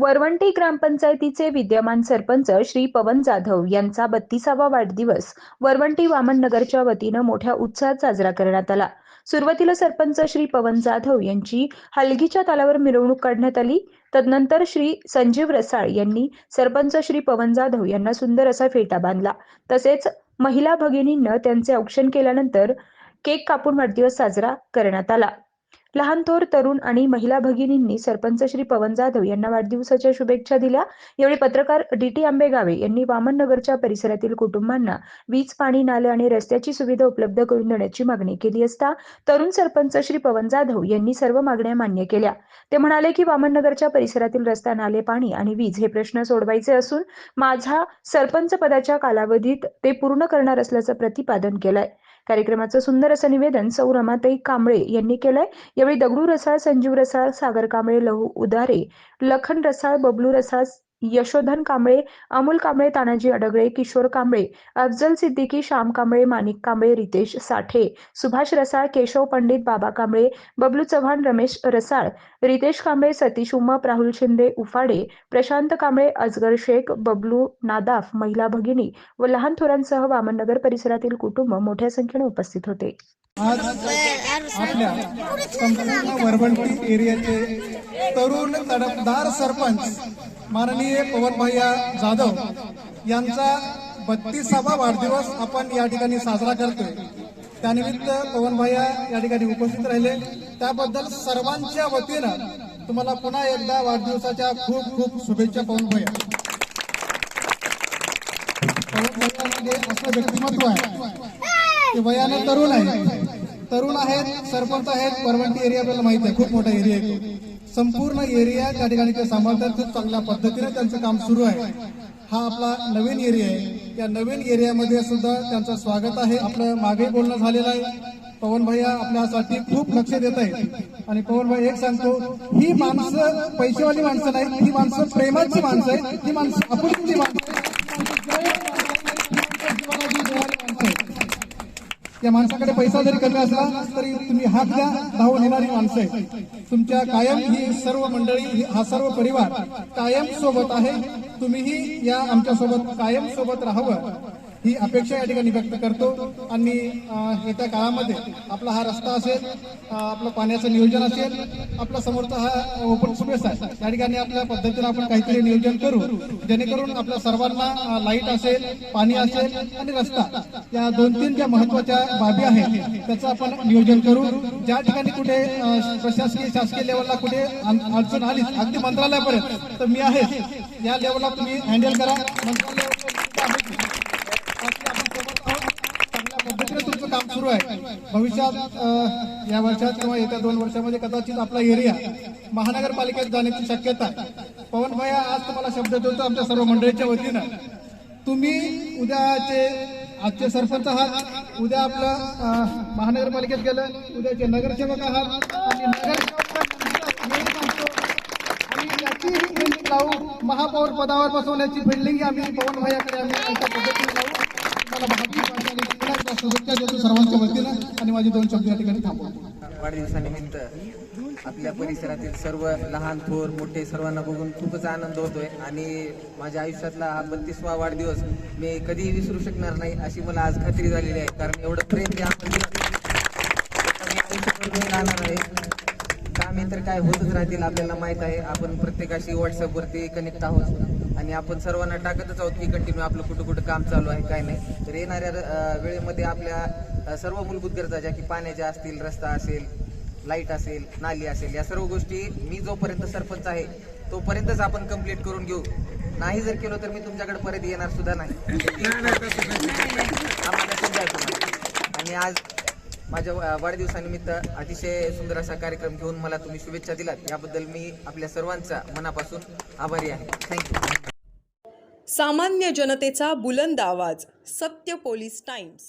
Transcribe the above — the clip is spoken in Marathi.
वरवंटी ग्रामपंचायतीचे विद्यमान सरपंच श्री पवन जाधव यांचा बत्तीसावा वाढदिवस वरवंटी वामन नगरच्या वतीनं मोठ्या उत्साहात साजरा करण्यात आला. सुरुवातीला सरपंच श्री पवन जाधव यांची हलगीच्या तालावर मिरवणूक काढण्यात आली. तदनंतर श्री संजीव रसाळ यांनी सरपंच श्री पवन जाधव यांना सुंदर असा फेटा बांधला. तसेच महिला भगिनींनं त्यांचे औक्षण केल्यानंतर केक कापून वाढदिवस साजरा करण्यात आला. लहान थोर तरुण आणि महिला भगिनींनी सरपंच श्री पवन जाधव यांना वाढदिवसाच्या शुभेच्छा दिल्या. यावेळी पत्रकार डी टी आंबेगावे यांनी वामननगरच्या परिसरातील कुटुंबांना वीज पाणी नाले आणि रस्त्याची सुविधा उपलब्ध करून देण्याची मागणी केली असता तरुण सरपंच श्री पवन जाधव यांनी सर्व मागण्या मान्य केल्या. ते म्हणाले की वामननगरच्या परिसरातील रस्ता नाले पाणी आणि वीज हे प्रश्न सोडवायचे असून माझा सरपंच पदाच्या कालावधीत ते पूर्ण करणार असल्याचं प्रतिपादन केलंय. कार्यक्रमाचं सुंदर असं निवेदन सौ रमाताई कांबळे यांनी केलंय. यावेळी दगडू रसाळ संजीव रसाळ सागर कांबळे लहू उदारे लखन रसाळ बबलू रसाळ यशोधन कांबळे अमोल कांबळे तानाजी अडगळे किशोर कांबळे अफजल सिद्दीकी श्याम कांबळे माणिक कांबळे रितेश साठे सुभाष रसाळ केशव पंडित बाबा कांबळे बबलू चव्हाण रमेश रसाळ रितेश कांबळे सतीश उमा राहुल शिंदे उफाडे प्रशांत कांबळे अजगर शेख बबलू नादाफ महिला भगिनी व लहान थोरांसह वामननगर परिसरातील कुटुंब मोठ्या संख्येने उपस्थित होते. आज आपल्या संपूर्ण वरवंटी एरियाचे तरुण तडपदार सरपंच माननीय पवनभैया जाधव यांचा बत्तीसावा वाढदिवस आपण या ठिकाणी साजरा करतोय. त्यानिमित्त पवनभैया या ठिकाणी उपस्थित राहिले. त्याबद्दल सर्वांच्या वतीनं तुम्हाला पुन्हा एकदा वाढदिवसाच्या खूप खूप शुभेच्छा पवनभैया पवनभैया म्हणजे असं व्यक्तिमत्व आहे. ते वयानं तरुण आहे. तरुण आहेत सरपंच आहेत परवंटी एरिया आपल्याला माहीत आहे. खूप मोठा एरिया आहे संपूर्ण एरिया त्या ठिकाणी ते सांभाळतात. खूप चांगल्या पद्धतीने त्यांचं काम सुरू आहे. हा आपला नवीन एरिया आहे. या नवीन एरियामध्ये सुद्धा त्यांचं स्वागत आहे. आपलं मागे बोलणं झालेलं आहे. पवन भैया आपल्यासाठी खूप लक्ष देत आहेत. आणि पवन भाई एक सांगतो ही माणसं पैसेवाली माणसं नाही ही माणसं प्रेमाची माणसं आहेत. ही माणसं आपुलकीची माणसं आहेत. जीवाला जीव देणारी माणसं त्या माणसाकडे पैसा जरी कमी असला तरी तुम्ही हात द्या धावून येणारी माणसं आहे तुमच्या कायम ही सर्व मंडळी हा सर्व परिवार कायम सोबत आहे. तुम्हीही या आमच्यासोबत कायम सोबत राहावं. ही अपेक्षा या ठिकाणी व्यक्त करतो. आणि येत्या काळामध्ये आपला हा रस्ता असेल आपलं पाण्याचं नियोजन असेल आपला समोरचा हा ओपन स्पेस आहे त्या ठिकाणी आपल्या पद्धतीनं आपण काहीतरी नियोजन करू. जेणेकरून आपल्या सर्वांना लाइट असेल पाणी असेल आणि रस्ता या दोन तीन ज्या महत्त्वाच्या बाबी आहेत त्याचं आपण नियोजन करू. ज्या ठिकाणी कुठे प्रशासकीय शासकीय लेवलला कुठे अडचण आली अगदी मंत्रालयापर्यंत तर मी आहे. या लेवलला तुम्ही हँडल करा. मंत्रालय चांगल्या पद्धतीने तुमचं काम सुरू आहे. भविष्यात या वर्षात किंवा येत्या दोन वर्षामध्ये कदाचित आपला एरिया महानगरपालिकेत जाण्याची शक्यता आहे. पवन भैया आज तुम्हाला शब्द देतो आमच्या सर्व मंडळीच्या वतीनं. तुम्ही उद्याचे आजचे सरपंच आहात उद्या आपलं महानगरपालिकेत गेलं उद्याचे नगरसेवक आहात आणि नगरसेवकांनंतर लावू महापौर पदावर बसवण्याची फिल्डिंग आम्ही पवन भैयाकडे आम्ही अशा पद्धतीने लावू. मला भावी वाटणी शुभेच्छा देतो सर्वांच्या वतीनं आणि माझे दोन शब्द या ठिकाणी थांबवतो. वाढदिवसानिमित्त आपल्या परिसरातील सर्व लहान थोर मोठे सर्वांना बघून खूपच आनंद होतोय आणि माझ्या आयुष्यातला हा बत्तीसवा वाढदिवस मी कधीही विसरू शकणार नाही अशी मला आज खात्री झालेली आहे. कारण एवढं प्रेम जे आपण मी आयुष्यभर राहणार आहे. कामे तर काय होतच राहतील आपल्याला माहीत आहे. आपण प्रत्येकाशी व्हॉट्सअपवरती कनेक्ट आहोत. आणि आपण सर्वांना टाकतच आहोत की कंटिन्यू आपलं कुठं कुठं काम चालू आहे काय नाही. तर येणाऱ्या वेळेमध्ये आपल्या सर्व मूलभूत गरजा ज्या की पाण्याच्या असतील रस्ता असेल लाइट असेल नाली असेल या सर्व गोष्टी मी जोपर्यंत सरपंच आहे तोपर्यंतच आपण कंप्लीट करून घेऊ. नाही जर केलो तर मी तुमच्याकडे परत येणार सुद्धा नाही. आणि आज माझ्या वाढदिवसानिमित्त अतिशय सुंदर असा कार्यक्रम घेऊन मला तुम्ही शुभेच्छा दिलात. याबद्दल मी आपल्या सर्वांचा मनापासून आभारी आहे. थँक्यू सामान्य जनतेचा बुलंद आवाज सत्य पोलीस टाइम्स.